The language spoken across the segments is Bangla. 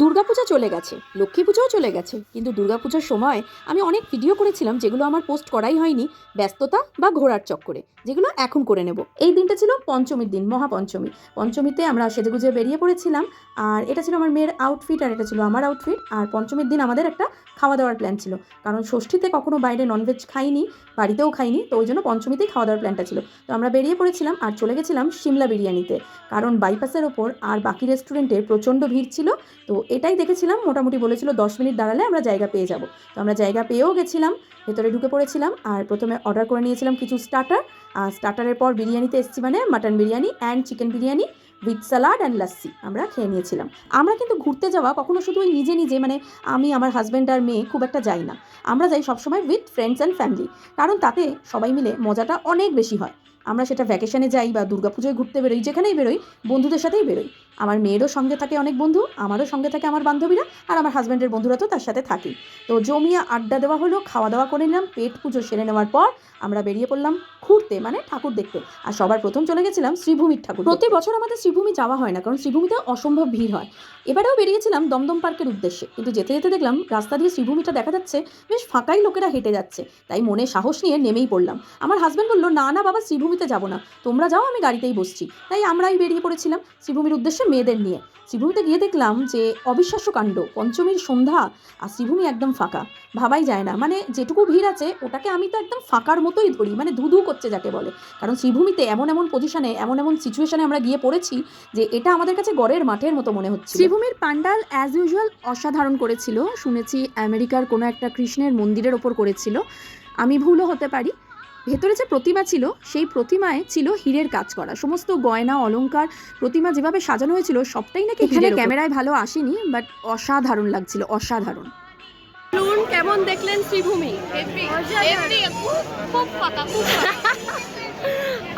দুর্গাপূজা চলে গেছে, লক্ষ্মী পুজোও চলে গেছে, কিন্তু দুর্গাপূজার সময় আমি অনেক ভিডিও করেছিলাম যেগুলো আমার পোস্ট করাই হয়নি, ব্যস্ততা বা ঘোরার চক্করে, যেগুলো এখন করে নেব। এই দিনটা ছিল পঞ্চমীর দিন, মহাপঞ্চমী। পঞ্চমীতে আমরা সেজেগুজে বেরিয়ে পড়েছিলাম, আর এটা ছিল আমার মেয়ের আউটফিট আর এটা ছিল আমার আউটফিট আর পঞ্চমীর দিন আমাদের একটা খাওয়া দাওয়ার প্ল্যান ছিল। কারণ ষষ্ঠীতে কখনো বাইরে ননভেজ খাইনি, বাড়িতেও খাইনি, তো ওই জন্য পঞ্চমীতেই খাওয়া দাওয়ার প্ল্যানটা ছিল। তো আমরা বেরিয়ে পড়েছিলাম আর চলে গেছিলাম সিমলা বিরিয়ানিতে, কারণ বাইপাসের ওপর আর বাকি রেস্টুরেন্টে প্রচণ্ড ভিড় ছিল, তো এটাই দেখেছিলাম, মোটামুটি বলেছিল দশ মিনিট দাঁড়ালে আমরা জায়গা পেয়ে যাব। তো আমরা জায়গা পেয়েও গেছিলাম, ভেতরে ঢুকে পড়েছিলাম, আর প্রথমে অর্ডার করে নিয়েছিলাম কিছু স্টার্টার আর স্টার্টারের পর বিরিয়ানিতে এসেছি মানে mutton biryani and chicken biryani with salad and lassi আমরা খেয়ে নিয়েছিলাম। আমরা কিন্তু ঘুরতে যাওয়া কখনো শুধু ওই নিজে নিজে মানে আমি, আমার হাজব্যান্ড আর মেয়ে খুব একটা যাই না। আমরা যাই সবসময় উইথ ফ্রেন্ডস অ্যান্ড ফ্যামিলি কারণ তাতে সবাই মিলে মজাটা অনেক বেশি হয়। আমরা সেটা ভ্যাকেশনে যাই বা দুর্গাপুজোয় ঘুরতে বেরোই, যেখানেই বেরোই, বন্ধুদের সাথেই বেরোই। আমার মেয়েরও সঙ্গে থাকে অনেক বন্ধু, আমারও সঙ্গে থাকে আমার বান্ধবীরা আর আমার হাজব্যান্ডের বন্ধুরা তো তার সাথে থাকি। তো জমিয়া আড্ডা দেওয়া হলো, খাওয়া দাওয়া করে নিলাম, পেট পুজো সেরে নেওয়ার পর আমরা বেরিয়ে পড়লাম। ঘুরতে মানে ঠাকুর দেখতে। আর সবার প্রথম চলে গেছিলাম শ্রীভূমির ঠাকুর প্রতি বছর আমাদের শ্রীভূমি যাওয়া হয় না, কারণ শ্রীভূমিতে অসম্ভব ভিড় হয়। এবারেও বেরিয়েছিলাম দমদম পার্কের উদ্দেশ্যে, কিন্তু যেতে যেতে দেখলাম রাস্তা দিয়ে শ্রীভূমিটা দেখা যাচ্ছে বেশ ফাঁকাই লোকেরা হেঁটে যাচ্ছে, তাই মনে সাহস নিয়ে নেমেই পড়লাম। আমার হাজব্যান্ড বলল, না না, বাবা, শ্রীভূমিতে যাব না, তোমরা যাও, আমি গাড়িতেই বসছি। তাই আমরাই বেরিয়ে পড়েছিলাম শ্রীভূমির উদ্দেশ্যে মেয়েদের নিয়ে। শ্রীভূমিতে গিয়ে দেখলাম যে অবিশ্বাস্য কাণ্ড, পঞ্চমীর সন্ধ্যা, আর শ্রীভূমি একদম ফাঁকা, ভাবাই যায় না। মানে যেটুকু ভিড় আছে, ওটাকে আমি তো একদম ফাঁকার মতোই ধরি মানে ধুধু করছে যাকে বলে। কারণ শ্রীভূমিতে এমন এমন পজিশনে এমন এমন সিচুয়েশনে আমরা গিয়ে পড়েছি যে এটা আমাদের কাছে গড়ের মাঠের মতো মনে হচ্ছে শ্রীভূমির পান্ডাল অ্যাজ ইউজুয়াল অসাধারণ করেছিল। শুনেছি আমেরিকার কোনো একটা কৃষ্ণের মন্দিরের ওপর করেছিল। আমি ভুলও হতে পারি। ভেতরে যে প্রতিমা ছিল সেই প্রতিমায় ছিল হীরের কাজ করা। সমস্ত গয়না অলংকার প্রতিমা যেভাবে সাজানো হয়েছিল সবটাই নাকি এখানে ক্যামেরায় ভালো আসেনি বাট অসাধারণ লাগছিল অসাধারণ। কেমন দেখলেন শ্রীভূমি? খুব খুব ফাঁকা খুব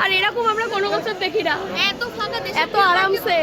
আর এরকম আমরা কোনো বছর দেখি না। এত ফাঁকা এত আরামসে।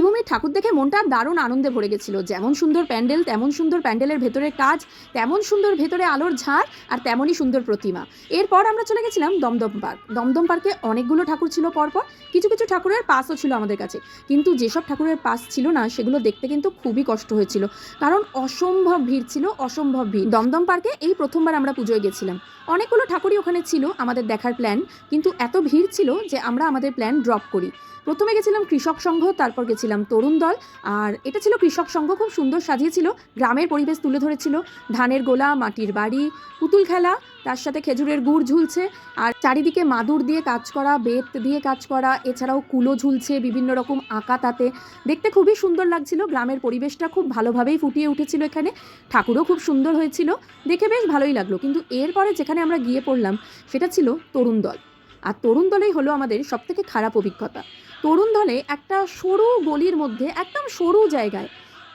শ্রীভূমির ঠাকুর দেখে মনটা দারুণ আনন্দে ভরে গেছিল। যেমন সুন্দর প্যান্ডেল, তেমন সুন্দর প্যান্ডেলের ভেতরের কাজ, তেমন সুন্দর ভেতরে আলোর ঝাড়, আর তেমনই সুন্দর প্রতিমা। এরপর আমরা চলে গেছিলাম দমদম পার্ক। দমদম পার্কে অনেকগুলো ঠাকুর ছিল পরপর, কিছু কিছু ঠাকুরের পাসও ছিল আমাদের কাছে। কিন্তু যেসব ঠাকুরের পাস ছিল না, সেগুলো দেখতে কিন্তু খুবই কষ্ট হয়েছিল। কারণ অসম্ভব ভিড় ছিল, অসম্ভব ভিড়। দমদম পার্কে এই প্রথমবার আমরা পুজোয় গেছিলাম। অনেকগুলো ঠাকুরই ওখানে ছিল আমাদের দেখার প্ল্যান কিন্তু এত ভিড় ছিল যে আমরা আমাদের প্ল্যান ড্রপ করি। প্রথমে গেছিলাম কৃষক সংঘ, তারপর গেছিলাম তরুণ দল। আর এটা ছিল কৃষক সংঘ, খুব সুন্দর সাজিয়েছিল। গ্রামের পরিবেশ তুলে ধরেছিল। ধানের গোলা, মাটির বাড়ি, পুতুল খেলা, তার সাথে খেজুরের গুড় ঝুলছে। আর চারিদিকে মাদুর দিয়ে কাজ করা, বেত দিয়ে কাজ করা, এছাড়াও কুলো ঝুলছে বিভিন্ন রকম আঁকা তাতে। দেখতে খুবই সুন্দর লাগছিল। গ্রামের পরিবেশটা খুব ভালোভাবেই ফুটিয়ে উঠেছিল এখানে। ঠাকুরও খুব সুন্দর হয়েছিল। দেখে বেশ ভালোই লাগল। কিন্তু এরপরে যেখানে আমরা গিয়ে পড়লাম, সেটা ছিল তরুণ দল। আর তরুণ দলেই হলো আমাদের সবথেকে খারাপ অভিজ্ঞতা। তরুণ দলে একটা সরু গলির মধ্যে একদম সরু জায়গায়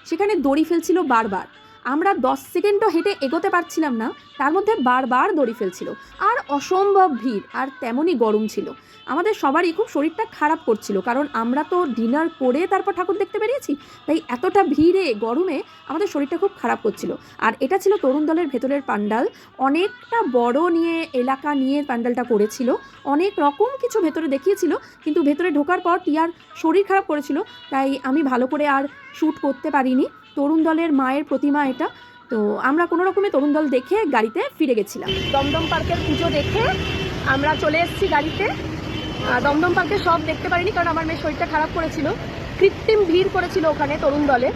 সেখানে দড়ি ফেলছিল বারবার। আমরা দশ সেকেন্ডও হেঁটে এগোতে পারছিলাম না, তার মধ্যে বারবার দড়ি ফেলছিল। আর অসম্ভব ভিড়, আর তেমনই গরম ছিল। আমাদের সবারই খুব শরীরটা খারাপ করছিল, কারণ আমরা তো ডিনার করে তারপর ঠাকুর দেখতে বেরিয়েছি, তাই এতটা ভিড়ে, গরমে আমাদের শরীরটা খুব খারাপ করছিল। আর এটা ছিল তরুণ দলের ভেতরের পান্ডাল। অনেকটা বড় নিয়ে, এলাকা নিয়ে প্যান্ডেলটা করেছিল। অনেক রকম কিছু ভেতরে দেখিয়েছিল, কিন্তু ভেতরে ঢোকার পর টিয়ার শরীর খারাপ করেছিল, তাই আমি ভালো করে আর শ্যুট করতে পারিনি। তরুণ দলের মায়ের প্রতিমা এটা। তো আমরা কোনো রকমে তরুণ দল দেখে গাড়িতে ফিরে গেছিলাম। দমদম পার্কের পুজো দেখে আমরা চলে এসেছি গাড়িতে। দমদম পার্কে সব দেখতে পারিনি কারণ আমার মেয়ের শরীরটা খারাপ করেছিল। কৃত্রিম ভিড় করেছিল ওখানে তরুণ দলে।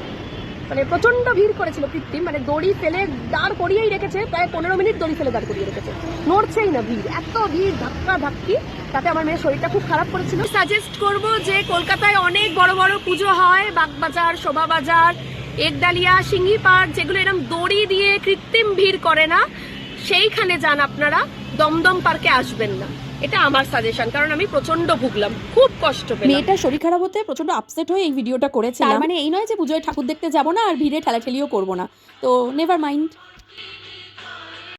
মানে প্রচণ্ড ভিড় করেছিল কৃত্রিম। মানে দড়ি ফেলে দাঁড় করিয়েই রেখেছে প্রায় পনেরো মিনিট দড়ি ফেলে দাঁড় করিয়ে রেখেছে। নড়ছেই না ভিড় এত ভিড় ধাক্কা ধাক্কি তাতে আমার মেয়ের শরীরটা খুব খারাপ করেছিল। সাজেস্ট করব যে কলকাতায় অনেক বড় বড় পুজো হয় বাগবাজার শোভাবাজার একডালিয়া সিংহি পার্ক যেগুলো এরম দড়ি দিয়ে কৃত্রিম ভিড় করে না সেইখানে যান আপনারা দমদম পার্কে আসবেন না। এটা আমার সাজেশন কারণ আমি প্রচণ্ড ভুগলাম খুব কষ্ট পেলাম। মেয়েটা শরীর খারাপ হতে প্রচণ্ড আপসেট হয়ে এই ভিডিওটা করেছে তার মানে এই নয় যে পুজোয় ঠাকুর দেখতে যাব না আর ভিড়ে ঠেলাঠেলিও করব না। তো নেভার মাইন্ড